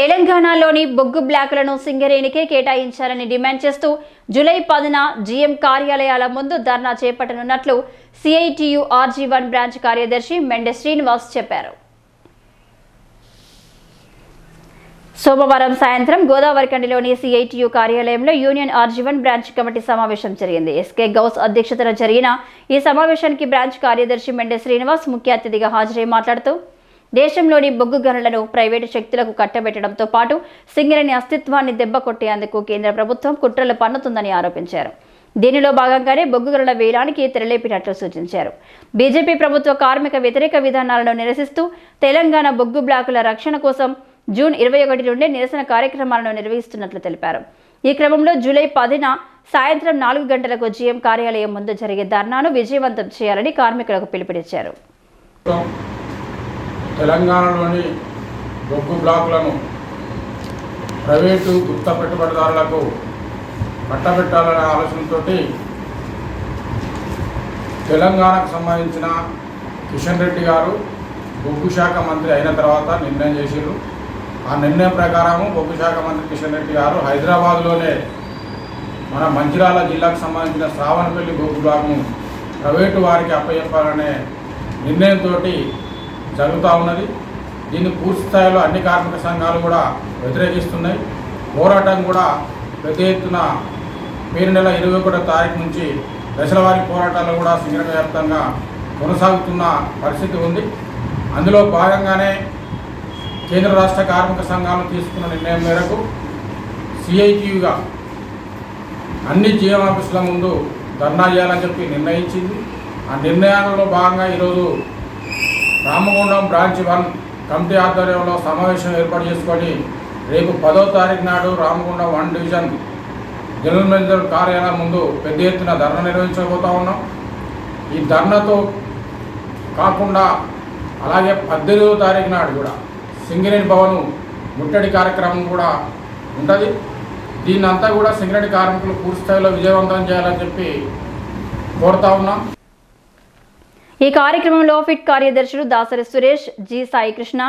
తెలంగాణలోని బొగ్గు బ్లాకులను సింగరేణికే కేటాయించాలని డిమాండ్ చేస్తూ జూలై పదిన జీఎం కార్యాలయాల ముందు ధర్నా చేపట్టనున్నట్లు సిఐటియు ఆర్జీ వన్ బ్రాంచ్ కార్యదర్శి మెండె శ్రీనివాస్ చెప్పారు. సోమవారం సాయంత్రం గోదావరికండిలోని సిఐటియు కార్యాలయంలో union R G one branch committee సమావేశం జరిగింది. ఎస్కే గౌస్ అధ్యక్షతన జరిగిన ఈ సమావేశానికి బ్రాంచ్ కార్యదర్శి మెండె శ్రీనివాస్ ముఖ్య అతిథిగా హాజరై మాట్లాడుతూ దేశంలోని బొగ్గు గనులను ప్రైవేటు శక్తులకు కట్టబెట్టడంతో పాటు సింగరేణి అస్తిత్వాన్ని దెబ్బకొట్టేందుకు కేంద్ర ప్రభుత్వం కుట్రలు పన్నుతుందని ఆరోపించారు. దీనిలో భాగంగానే బొగ్గు గనుల వేలానికి తెరలేపినట్లు సూచించారు. బీజేపీ ప్రభుత్వ కార్మిక వ్యతిరేక విధానాలను నిరసిస్తూ తెలంగాణ బొగ్గు బ్లాకుల రక్షణ కోసం జూన్ ఇరవై ఒకటి నుండి నిరసన కార్యక్రమాలను నిర్వహిస్తున్నట్లు తెలిపారు. ఈ క్రమంలో జూలై పదిన సాయంత్రం నాలుగు గంటలకు జీఎం కార్యాలయం ముందు జరిగే ధర్నాను విజయవంతం చేయాలని కార్మికులకు పిలుపునిచ్చారు. తెలంగాణలోని బొగ్గు బ్లాకులను ప్రైవేటు గుప్త పెట్టుబడిదారులకు పట్టబెట్టాలనే ఆలోచనతో తెలంగాణకు సంబంధించిన కిషన్ రెడ్డి గారు బొగ్గు శాఖ మంత్రి అయిన తర్వాత నిర్ణయం చేశారు ఆ నిర్ణయం ప్రకారము బొగ్గు శాఖ మంత్రి కిషన్ రెడ్డి గారు హైదరాబాద్లోనే మన మంచిర్యాల జిల్లాకు సంబంధించిన శ్రావణపల్లి బొగ్గు బ్లాక్ను ప్రైవేటు వారికి అప్పచెప్పాలనే నిర్ణయంతో జరుగుతూ ఉన్నది. దీన్ని పూర్తి స్థాయిలో అన్ని కార్మిక సంఘాలు కూడా వ్యతిరేకిస్తున్నాయి. పోరాటం కూడా పెద్ద ఎత్తున పేరు నెల ఇరవై ఒకటో తారీఖు నుంచి దశలవారీ పోరాటాలు కూడా సింగరణ వ్యాప్తంగా కొనసాగుతున్న పరిస్థితి ఉంది. అందులో భాగంగానే కేంద్ర రాష్ట్ర కార్మిక సంఘాలు తీసుకున్న నిర్ణయం మేరకు సిఐటియుగా అన్ని జీఎం ఆఫీసుల ముందు ధర్నా చేయాలని చెప్పి నిర్ణయించింది. ఆ నిర్ణయాలలో భాగంగా ఈరోజు రామగుండం బ్రాంచ్ వన్ కమిటీ ఆధ్వర్యంలో సమావేశం ఏర్పాటు చేసుకొని రేపు పదో తారీఖు నాడు Ramagundam one division general manager కార్యాలయం ముందు పెద్ద ఎత్తున ధర్నా నిర్వహించబోతా ఉన్నాం. ఈ ధర్నాతో కాకుండా అలాగే పద్దెనిమిదో తారీఖు నాడు కూడా సింగరేణి భవన్ ముట్టడి కార్యక్రమం కూడా ఉంటుంది. దీన్నంతా కూడా సింగరేణి కార్మికులు పూర్తి స్థాయిలో విజయవంతం చేయాలని చెప్పి కోరుతా ఉన్నాం. ఈ కార్యక్రమంలో ఫిట్ కార్యదర్శులు Dasari Suresh G Saikrishna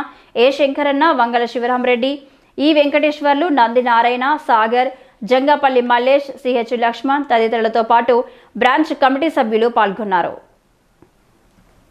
A Shankaranna Vangala Sivaramareddy E Venkateswarlu Nandi Narayana Sagar Jangapalli Mallesh CH Laxman తదితరులతో పాటు బ్రాంచ్ కమిటీ సభ్యులు పాల్గొన్నారు.